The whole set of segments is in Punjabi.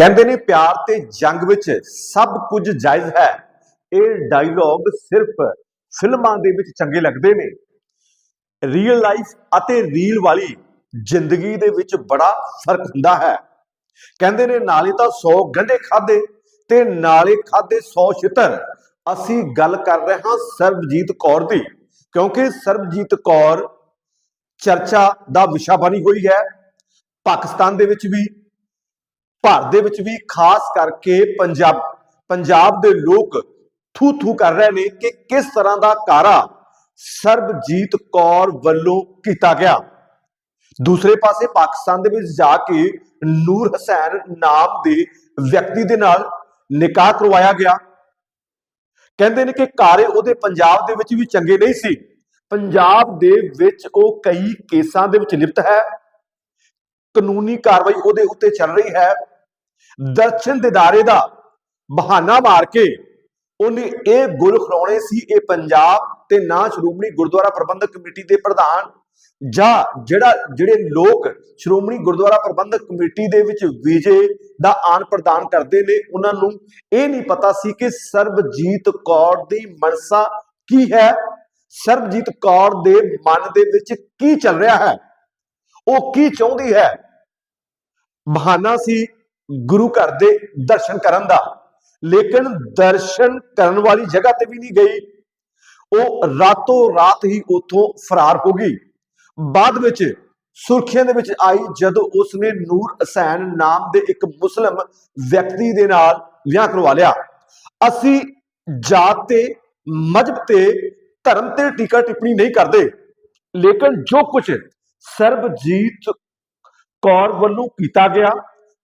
ਕਹਿੰਦੇ ਨੇ, ਪਿਆਰ ਤੇ ਜੰਗ ਵਿੱਚ ਸਭ ਕੁਝ ਜਾਇਜ਼ ਹੈ। ਇਹ ਡਾਇਲੌਗ ਸਿਰਫ ਫਿਲਮਾਂ ਦੇ ਵਿੱਚ ਚੰਗੇ ਲੱਗਦੇ ਨੇ। ਰੀਅਲ ਲਾਈਫ ਅਤੇ ਰੀਲ ਵਾਲੀ ਜ਼ਿੰਦਗੀ ਦੇ ਵਿੱਚ ਬੜਾ ਫ਼ਰਕ ਹੁੰਦਾ ਹੈ। ਕਹਿੰਦੇ ਨੇ, ਨਾਲੇ ਤਾਂ 100 ਗੰਢੇ ਖਾਦੇ ਤੇ ਨਾਲੇ ਖਾਦੇ 100 ਛਿੱਤਰ। ਅਸੀਂ ਗੱਲ ਕਰ ਰਹੇ ਹਾਂ ਸਰਬਜੀਤ ਕੌਰ ਦੀ, ਕਿਉਂਕਿ ਸਰਬਜੀਤ ਕੌਰ ਚਰਚਾ ਦਾ ਵਿਸ਼ਾ ਬਣੀ ਹੋਈ ਹੈ। ਪਾਕਿਸਤਾਨ ਦੇ ਵਿੱਚ ਵੀ ਭਾਰਤ ਦੇ ਵਿੱਚ ਵੀ ਖਾਸ ਕਰਕੇ ਪੰਜਾਬ ਪੰਜਾਬ ਦੇ ਲੋਕ ਥੂ ਥੂ ਕਰ ਰਹੇ ਨੇ ਕਿ ਕਿਸ ਤਰ੍ਹਾਂ ਦਾ ਕਾਰਾ ਸਰਬਜੀਤ ਕੌਰ ਵੱਲੋਂ ਕੀਤਾ ਗਿਆ। ਦੂਸਰੇ ਪਾਸੇ ਪਾਕਿਸਤਾਨ ਦੇ ਵਿੱਚ ਜਾ ਕੇ ਨੂਰ ਹਸੈਨ ਨਾਮ ਦੇ ਵਿਅਕਤੀ ਦੇ ਨਾਲ ਨਿਕਾਹ ਕਰਵਾਇਆ ਗਿਆ। ਕਹਿੰਦੇ ਨੇ ਕਿ ਕਾਰੇ ਉਹਦੇ ਪੰਜਾਬ ਦੇ ਵਿੱਚ ਵੀ ਚੰਗੇ ਨਹੀਂ ਸੀ। ਪੰਜਾਬ ਦੇ ਵਿੱਚ ਉਹ ਕਈ ਕੇਸਾਂ ਦੇ ਵਿੱਚ ਲਿਪਤ ਹੈ। ਕਾਨੂੰਨੀ ਕਾਰਵਾਈ ਉਹਦੇ ਉੱਤੇ ਚੱਲ ਰਹੀ ਹੈ। ਦਰਸ਼ਨ ਦਿਦਾਰੇ ਦਾ ਬਹਾਨਾ ਮਾਰ ਕੇ ਉਹਨੇ ਇਹ ਗੁਲ ਖਰਾਉਣੇ ਸੀ, ਇਹ ਪੰਜਾਬ ਤੇ ਨਾ ਸ਼੍ਰੋਮਣੀ ਗੁਰਦੁਆਰਾ ਪ੍ਰਬੰਧਕ ਕਮੇਟੀ ਦੇ ਪ੍ਰਧਾਨ ਜਾਂ ਜਿਹੜਾ, ਜਿਹੜੇ ਲੋਕ ਸ਼੍ਰੋਮਣੀ ਗੁਰਦੁਆਰਾ ਪ੍ਰਬੰਧਕ ਕਮੇਟੀ ਦੇ ਵਿੱਚ ਵੀਜੇ ਦਾ ਆਨ ਪ੍ਰਦਾਨ ਕਰਦੇ ਨੇ, ਉਹਨਾਂ ਨੂੰ ਇਹ ਨਹੀਂ ਪਤਾ ਸੀ ਕਿ ਸਰਬਜੀਤ ਕੌਰ ਦੀ ਮਨਸਾ ਕੀ ਹੈ, ਸਰਬਜੀਤ ਕੌਰ ਦੇ ਮਨ ਦੇ ਵਿੱਚ ਕੀ ਚੱਲ ਰਿਹਾ ਹੈ, ਉਹ ਕੀ ਚਾਹੁੰਦੀ ਹੈ? ਬਹਾਨਾ ਸੀ ਗੁਰੂ ਘਰ ਦੇ ਦਰਸ਼ਨ ਕਰਨ ਦਾ। ਲੇਕਿਨ ਦਰਸ਼ਨ ਕਰਨ ਵਾਲੀ ਜਗ੍ਹਾ ਤੇ ਵੀ ਨਹੀਂ ਗਈ। ਉਹ ਰਾਤੋਂ ਰਾਤ ਹੀ ਉੱਥੋਂ ਫਰਾਰ ਹੋ ਗਈ। ਬਾਅਦ ਵਿੱਚ ਸੁਰਖੀਆਂ ਦੇ ਵਿੱਚ ਆਈ ਜਦੋਂ ਉਸਨੇ ਨੂਰ ਹਸੈਨ ਨਾਮ ਦੇ ਇੱਕ ਮੁਸਲਮ ਵਿਅਕਤੀ ਦੇ ਨਾਲ ਵਿਆਹ ਕਰਵਾ ਲਿਆ। ਅਸੀਂ ਜਾਤ ਤੇ ਮਜਬ ਤੇ ਧਰਮ ਤੇ ਟੀਕਾ ਟਿੱਪਣੀ ਨਹੀਂ ਕਰਦੇ। ਲੇਕਿਨ ਜੋ ਕੁਝ ਸਰਬਜੀਤ ਕੌਰ ਵੱਲੋਂ ਕੀਤਾ ਗਿਆ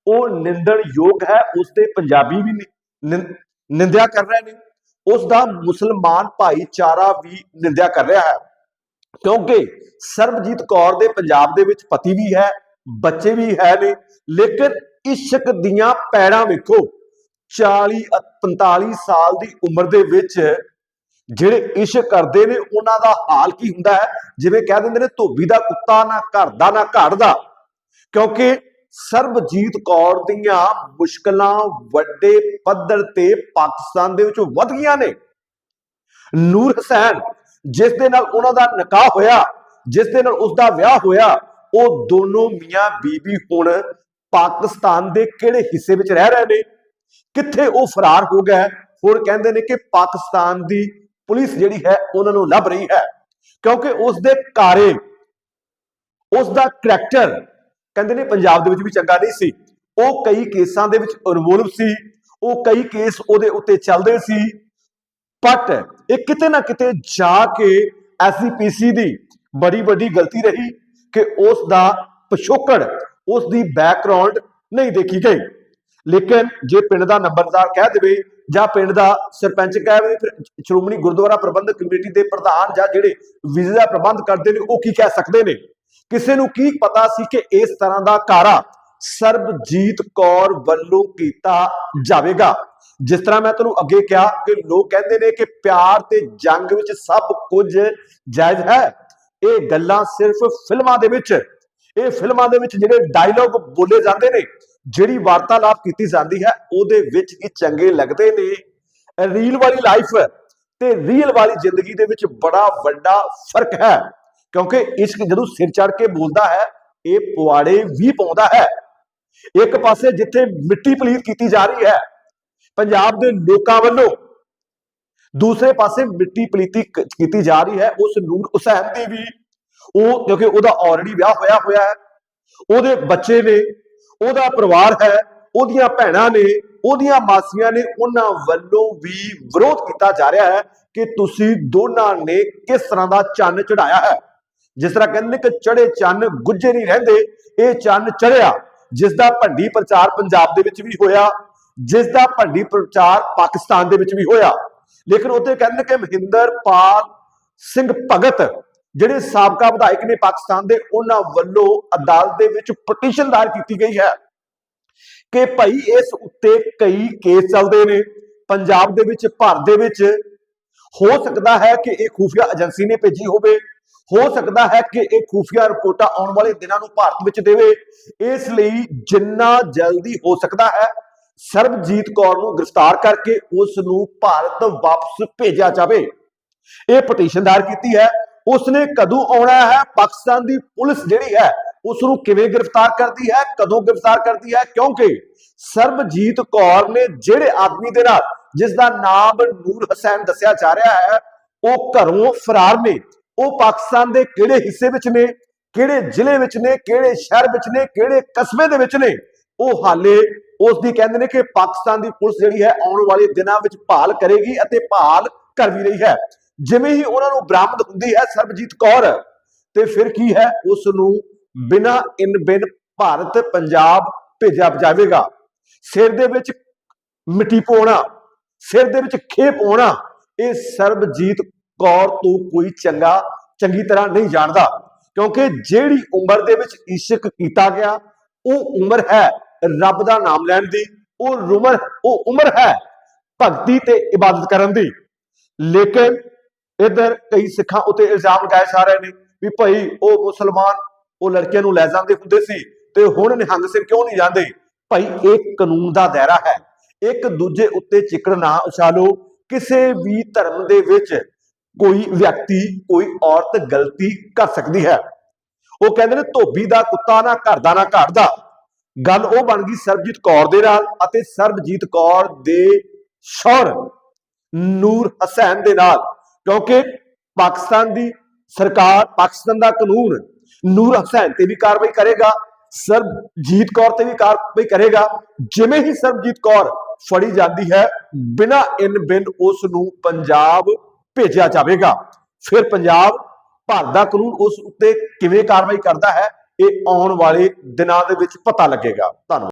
ਉਹ ਨਿੰਦਣਯੋਗ ਹੈ, ਉਸ ਦੇ ਪੰਜਾਬੀ ਵੀ ਨਿੰ- ਨਿੰਦਿਆ ਕਰ ਰਹੇ ਨੇ ਉਸ ਦਾ ਮੁਸਲਮਾਨ ਭਾਈਚਾਰਾ ਵੀ ਨਿੰਦਿਆ ਕਰ ਰਿਹਾ ਹੈ। ਕਿਉਂਕਿ ਸਰਬਜੀਤ ਕੌਰ ਦੇ ਪੰਜਾਬ ਦੇ ਵਿੱਚ ਪਤੀ ਵੀ ਹੈ, ਬੱਚੇ ਵੀ ਹੈ ਨੇ ਲੇਕਿਨ ਇਸ਼ਕ ਦੀਆਂ ਪੈੜਾਂ ਵੇਖੋ। 40 ਅ- 45 ਸਾਲ ਦੀ ਉਮਰ ਦੇ ਵਿੱਚ ਜਿਹੜੇ ਇਸ਼ਕ ਕਰਦੇ ਨੇ, ਉਹਨਾਂ ਦਾ ਹਾਲ ਕੀ ਹੁੰਦਾ ਹੈ? ਜਿਵੇਂ ਕਹਿ ਦਿੰਦੇ ਨੇ, ਧੋਬੀ ਦਾ ਕੁੱਤਾ ਨਾ ਘਰ ਦਾ ਨਾ ਘਾੜ ਦਾ। ਕਿਉਂਕਿ ਸਰਬਜੀਤ ਕੌਰ ਦੀਆਂ ਮੁਸ਼ਕਲਾਂ ਵੱਡੇ ਪੱਧਰ ਤੇ ਪਾਕਿਸਤਾਨ ਦੇ ਵਿੱਚ ਵੱਧ ਗਈਆਂ ਨੇ। ਨੂਰ ਹਸੈਨ, ਜਿਸ ਦੇ ਨਾਲ ਉਹਨਾਂ ਦਾ ਨਿਕਾਹ ਹੋਇਆ, ਜਿਸ ਦੇ ਨਾਲ ਉਸ ਦਾ ਵਿਆਹ ਹੋਇਆ, ਉਹ ਦੋਨੋਂ ਮੀਆਂ ਬੀਬੀ ਹੁਣ ਪਾਕਿਸਤਾਨ ਦੇ ਕਿਹੜੇ ਹਿੱਸੇ ਵਿੱਚ ਰਹਿ ਰਹੇ ਨੇ? ਕਿੱਥੇ ਉਹ ਫਰਾਰ ਹੋ ਗਿਆ ਹੁਣ ਕਹਿੰਦੇ ਨੇ ਕਿ ਪਾਕਿਸਤਾਨ ਦੀ ਪੁਲਿਸ ਜਿਹੜੀ ਹੈ, ਉਹਨਾਂ ਨੂੰ ਲੱਭ ਰਹੀ ਹੈ। ਕਿਉਂਕਿ ਉਸ ਦੇ ਕਾਰੇ ਉਸ ਦਾ ਕਰੈਕਟਰ ਕਹਿੰਦੇ ਨੇ ਪੰਜਾਬ ਦੇ ਵਿੱਚ ਵੀ ਚੰਗਾ ਨਹੀਂ ਸੀ। ਉਹ ਕਈ ਕੇਸਾਂ ਦੇ ਵਿੱਚ ਇਨਵੋਲਵ ਸੀ। ਉਹ ਕਈ ਕੇਸ ਉਹਦੇ ਉੱਤੇ ਚੱਲਦੇ ਸੀ। ਬਟ ਇਹ ਕਿਤੇ ਨਾ ਕਿਤੇ ਜਾ ਕੇ ਐਸਜੀਪੀਸੀ ਦੀ ਬੜੀ ਵੱਡੀ ਗਲਤੀ ਰਹੀ ਕਿ ਉਸ ਦਾ ਪਿਛੋਕੜ, ਉਸ ਦੀ ਬੈਕਗ੍ਰਾਉਂਡ ਨਹੀਂ ਦੇਖੀ ਗਈ। ਲੇਕਿਨ ਜੇ ਪਿੰਡ ਦਾ ਨੰਬਰਦਾਰ ਕਹਿ ਦੇਵੇ ਜਾਂ ਪਿੰਡ ਦਾ ਸਰਪੰਚ ਕਹਿ ਦੇਵੇ, ਫਿਰ ਸ਼੍ਰੋਮਣੀ ਗੁਰਦੁਆਰਾ ਪ੍ਰਬੰਧਕ ਕਮੇਟੀ ਦੇ ਪ੍ਰਧਾਨ ਜਾਂ ਜਿਹੜੇ ਵੀਜ਼ੇ ਦਾ ਪ੍ਰਬੰਧ ਕਰਦੇ ਨੇ, ਉਹ ਕੀ ਕਹਿ ਸਕਦੇ ਨੇ? ਕਿਸੇ ਨੂੰ ਕੀ ਪਤਾ ਸੀ ਕਿ ਇਸ ਤਰ੍ਹਾਂ ਦਾ ਕਾਰਾ ਸਰਬਜੀਤ ਕੌਰ ਵੱਲੋਂ ਕੀਤਾ ਜਾਵੇਗਾ? ਜਿਸ ਤਰ੍ਹਾਂ ਮੈਂ ਤੁਹਾਨੂੰ ਅੱਗੇ ਕਿਹਾ ਕਿ ਲੋਕ ਕਹਿੰਦੇ ਨੇ ਕਿ ਪਿਆਰ ਤੇ ਜੰਗ ਵਿੱਚ ਸਭ ਕੁਝ ਜਾਇਜ਼ ਹੈ। ਇਹ ਗੱਲਾਂ ਸਿਰਫ ਫਿਲਮਾਂ ਦੇ ਵਿੱਚ, ਇਹ ਫਿਲਮਾਂ ਦੇ ਵਿੱਚ ਜਿਹੜੇ ਡਾਇਲੌਗ ਬੋਲੇ ਜਾਂਦੇ ਨੇ, ਜਿਹੜੀ ਵਾਰਤਾਲਾਪ ਕੀਤੀ ਜਾਂਦੀ ਹੈ, ਉਹਦੇ ਵਿੱਚ ਹੀ ਚੰਗੇ ਲੱਗਦੇ ਨੇ। ਰੀਲ ਵਾਲੀ ਲਾਈਫ ਤੇ ਰੀਅਲ ਵਾਲੀ ਜ਼ਿੰਦਗੀ ਦੇ ਵਿੱਚ ਬੜਾ ਵੱਡਾ ਫ਼ਰਕ ਹੈ। ਕਿਉਂਕਿ ਇਸ਼ਕ ਜਦੋਂ ਸਿਰ ਚੜ ਕੇ ਬੋਲਦਾ ਹੈ, ਇਹ ਪੁਆੜੇ ਵੀ ਪਾਉਂਦਾ ਹੈ। ਇੱਕ ਪਾਸੇ ਜਿੱਥੇ ਮਿੱਟੀ ਪਲੀਤ ਕੀਤੀ ਜਾ ਰਹੀ ਹੈ, ਪੰਜਾਬ ਦੇ ਲੋਕਾਂ ਵੱਲੋਂ ਦੂਸਰੇ ਪਾਸੇ ਮਿੱਟੀ ਪਲੀਤੀ ਕੀਤੀ ਜਾ ਰਹੀ ਹੈ, ਉਸ ਨੂਰ ਹੁਸੈਨ ਦੀ ਵੀ, ਉਹ ਕਿਉਂਕਿ ਉਹਦਾ ਆਲਰੇਡੀ ਵਿਆਹ ਹੋਇਆ ਹੋਇਆ ਹੈ। ਉਹਦੇ ਬੱਚੇ ਨੇ, ਉਹਦਾ ਪਰਿਵਾਰ ਹੈ, ਉਹਦੀਆਂ ਭੈਣਾਂ ਨੇ, ਉਹਦੀਆਂ ਮਾਸੀਆਂ ਨੇ, ਉਹਨਾਂ ਵੱਲੋਂ ਵੀ ਵਿਰੋਧ ਕੀਤਾ ਜਾ ਰਿਹਾ ਹੈ ਕਿ ਤੁਸੀਂ ਦੋਨਾਂ ਨੇ ਕਿਸ ਤਰ੍ਹਾਂ ਦਾ ਚੰਨ ਚੜਾਇਆ ਹੈ। ਜਿਸ ਤਰ੍ਹਾਂ ਕਹਿੰਦੇ ਨੇ ਕਿ ਚੜੇ ਚੰਨ ਗੁੱਜੇ ਨਹੀਂ ਰਹਿੰਦੇ, ਇਹ ਚੰਨ ਚੜਿਆ ਜਿਸ ਦਾ ਭੰਡੀ ਪ੍ਰਚਾਰ ਪੰਜਾਬ ਦੇ ਵਿੱਚ ਵੀ ਹੋਇਆ ਜਿਸ ਦਾ ਭੰਡੀ ਪ੍ਰਚਾਰ ਪਾਕਿਸਤਾਨ ਦੇ ਵਿੱਚ ਵੀ ਹੋਇਆ। ਲੇਕਿਨ ਉੱਥੇ ਕਹਿੰਦੇ ਕਿ ਮਹਿੰਦਰ ਪਾਲ ਸਿੰਘ ਭਗਤ, ਜਿਹੜੇ ਸਾਬਕਾ ਵਿਧਾਇਕ ਨੇ ਪਾਕਿਸਤਾਨ ਦੇ, ਉਹਨਾਂ ਵੱਲੋਂ ਅਦਾਲਤ ਦੇ ਵਿੱਚ ਪਟੀਸ਼ਨ ਦਾਇਰ ਕੀਤੀ ਗਈ ਹੈ ਕਿ ਭਾਈ ਇਸ ਉੱਤੇ ਕਈ ਕੇਸ ਚੱਲਦੇ ਨੇ। ਪੰਜਾਬ ਦੇ ਵਿੱਚ, ਭਾਰਤ ਦੇ ਵਿੱਚ ਹੋ ਸਕਦਾ ਹੈ ਕਿ ਇਹ ਖੂਫੀਆ ਏਜੰਸੀ ਨੇ ਭੇਜੀ ਹੋਵੇ। ਹੋ ਸਕਦਾ ਹੈ ਕਿ ਇਹ ਖੂਫੀਆ ਰਿਪੋਰਟਾਂ ਆਉਣ ਵਾਲੇ ਦਿਨਾਂ ਨੂੰ ਭਾਰਤ ਵਿੱਚ ਦੇਵੇ। ਇਸ ਲਈ ਜਿੰਨਾ ਜਲਦੀ ਹੋ ਸਕਦਾ ਹੈ, ਸਰਬਜੀਤ ਕੌਰ ਨੂੰ ਗ੍ਰਿਫਤਾਰ ਕਰਕੇ ਉਸ ਨੂੰ ਭਾਰਤ ਵਾਪਸ ਭੇਜਿਆ ਜਾਵੇ। ਇਹ ਪਟੀਸ਼ਨ ਦਾਇਰ ਕੀਤੀ ਹੈ। ਉਸਨੇ ਕਦੋਂ ਆਉਣਾ ਹੈ? ਪਾਕਿਸਤਾਨ ਦੀ ਪੁਲਿਸ ਜਿਹੜੀ ਹੈ ਉਸ ਨੂੰ ਕਿਵੇਂ ਗ੍ਰਿਫਤਾਰ ਕਰਦੀ ਹੈ? ਕਦੋਂ ਗ੍ਰਿਫਤਾਰ ਕਰਦੀ ਹੈ? ਕਿਉਂਕਿ ਸਰਬਜੀਤ ਕੌਰ ਨੇ ਜਿਹੜੇ ਆਦਮੀ ਦੇ ਨਾਲ ਜਿਸ ਦਾ ਨਾਮ ਨੂਰ ਹਸੈਨ ਦੱਸਿਆ ਜਾ ਰਿਹਾ ਹੈ, ਉਹ ਘਰੋਂ ਫਰਾਰ ਨੇ। ਉਹ ਪਾਕਿਸਤਾਨ ਦੇ ਕਿਹੜੇ ਹਿੱਸੇ ਵਿੱਚ ਨੇ, ਕਿਹੜੇ ਜ਼ਿਲ੍ਹੇ ਵਿੱਚ ਨੇ, ਕਿਹੜੇ ਸ਼ਹਿਰ ਵਿੱਚ ਨੇ, ਕਿਹੜੇ ਕਸਬੇ ਦੇ ਵਿੱਚ ਨੇ, ਉਹ ਹਾਲੇ ਉਸ ਦੀ ਕਹਿੰਦੇ ਨੇ ਕਿ ਪਾਕਿਸਤਾਨ ਦੀ ਪੁਲਿਸ ਜਿਹੜੀ ਹੈ ਆਉਣ ਵਾਲੇ ਦਿਨਾਂ ਵਿੱਚ ਭਾਲ ਕਰੇਗੀ ਅਤੇ ਭਾਲ ਕਰ ਵੀ ਰਹੀ ਹੈ। ਜਿਵੇਂ ਹੀ ਉਹਨਾਂ ਨੂੰ ਬਰਾਮਦ ਹੁੰਦੀ ਹੈ ਸਰਬਜੀਤ ਕੌਰ, ਤੇ ਫਿਰ ਕੀ ਹੈ? ਉਸ ਨੂੰ ਬਿਨਾ ਇਨ ਬਿਨ ਭਾਰਤ ਪੰਜਾਬ ਭੇਜਿਆ ਜਾਵੇਗਾ। ਸਿਰ ਦੇ ਵਿੱਚ ਮਿੱਟੀ ਪਾਉਣਾ, ਸਿਰ ਦੇ ਵਿੱਚ ਖੇ ਪਾਉਣਾ ਇਹ ਸਰਬਜੀਤ ਕੌਰ ਤੋਂ ਕੋਈ ਚੰਗਾ, ਚੰਗੀ ਤਰ੍ਹਾਂ ਨਹੀਂ ਜਾਣਦਾ। ਕਿਉਂਕਿ ਜਿਹੜੀ ਉਮਰ ਦੇ ਵਿੱਚ ਇਸ਼ਕ ਕੀਤਾ ਗਿਆ, ਉਹ ਉਮਰ ਹੈ ਰੱਬ ਦਾ ਨਾਮ ਲੈਣ ਦੀ, ਉਹ ਉਮਰ ਉਹ ਉਮਰ ਹੈ ਭਗਤੀ ਤੇ ਇਬਾਦਤ ਕਰਨ ਦੀ। ਲੇਕਿਨ ਇਧਰ ਕਈ ਸਿੱਖਾਂ ਉਤੇ ਇਲਜ਼ਾਮ ਲਗਾਏ ਜਾ ਰਹੇ ਨੇ ਵੀ ਭਾਈ ਉਹ ਮੁਸਲਮਾਨ, ਉਹ ਲੜਕੀਆਂ ਨੂੰ ਲੈ ਜਾਂਦੇ ਹੁੰਦੇ ਸੀ ਤੇ ਹੁਣ ਨਿਹੰਗ ਸਿੰਘ ਕਿਉਂ ਨਹੀਂ ਜਾਂਦੇ? ਭਾਈ ਇਹ ਕਾਨੂੰਨ ਦਾ ਦਾਇਰਾ ਹੈ। ਇੱਕ ਦੂਜੇ ਉੱਤੇ ਚਿਕੜ ਨਾ ਉਛਾਲੋ। ਕਿਸੇ ਵੀ ਧਰਮ ਦੇ ਵਿੱਚ ਕੋਈ ਵਿਅਕਤੀ, ਕੋਈ ਔਰਤ ਗਲਤੀ ਕਰ ਸਕਦੀ ਹੈ। ਉਹ ਕਹਿੰਦੇ ਨੇ, ਧੋਬੀ ਦਾ ਕੁੱਤਾ ਨਾ, ਘਰ ਦਾ ਨਾ ਘਾਟ ਦਾ। ਗੱਲ ਉਹ ਬਣ ਗਈ ਸਰਬਜੀਤ ਕੌਰ ਦੇ ਨਾਲ ਅਤੇ ਸਰਬਜੀਤ ਕੌਰ ਦੇ ਸ਼ੌਹਰ ਨੂਰ ਹਸੈਨ ਦੇ ਨਾਲ, ਕਿਉਂਕਿ ਪਾਕਿਸਤਾਨ ਦੀ ਸਰਕਾਰ, ਪਾਕਿਸਤਾਨ ਦਾ ਕਾਨੂੰਨ ਨੂਰ ਹਸੈਨ ਤੇ ਵੀ ਕਾਰਵਾਈ ਕਰੇਗਾ, ਸਰਬਜੀਤ ਕੌਰ ਤੇ ਵੀ ਕਾਰਵਾਈ ਕਰੇਗਾ। ਜਿਵੇਂ ਹੀ ਸਰਬਜੀਤ ਕੌਰ ਫੜੀ ਜਾਂਦੀ ਹੈ, ਬਿਨਾ ਇਨ ਬਿਨ ਉਸ ਨੂੰ ਪੰਜਾਬ ਭੇਜਿਆ ਜਾਵੇਗਾ। ਫਿਰ ਪੰਜਾਬ ਭਾਰਤ ਦਾ ਕਾਨੂੰਨ ਉਸ ਉੱਤੇ ਕਿਵੇਂ ਕਾਰਵਾਈ ਕਰਦਾ ਹੈ, ਇਹ ਆਉਣ ਵਾਲੇ ਦਿਨਾਂ ਦੇ ਵਿੱਚ ਪਤਾ ਲੱਗੇਗਾ। ਧੰਨਵਾਦ।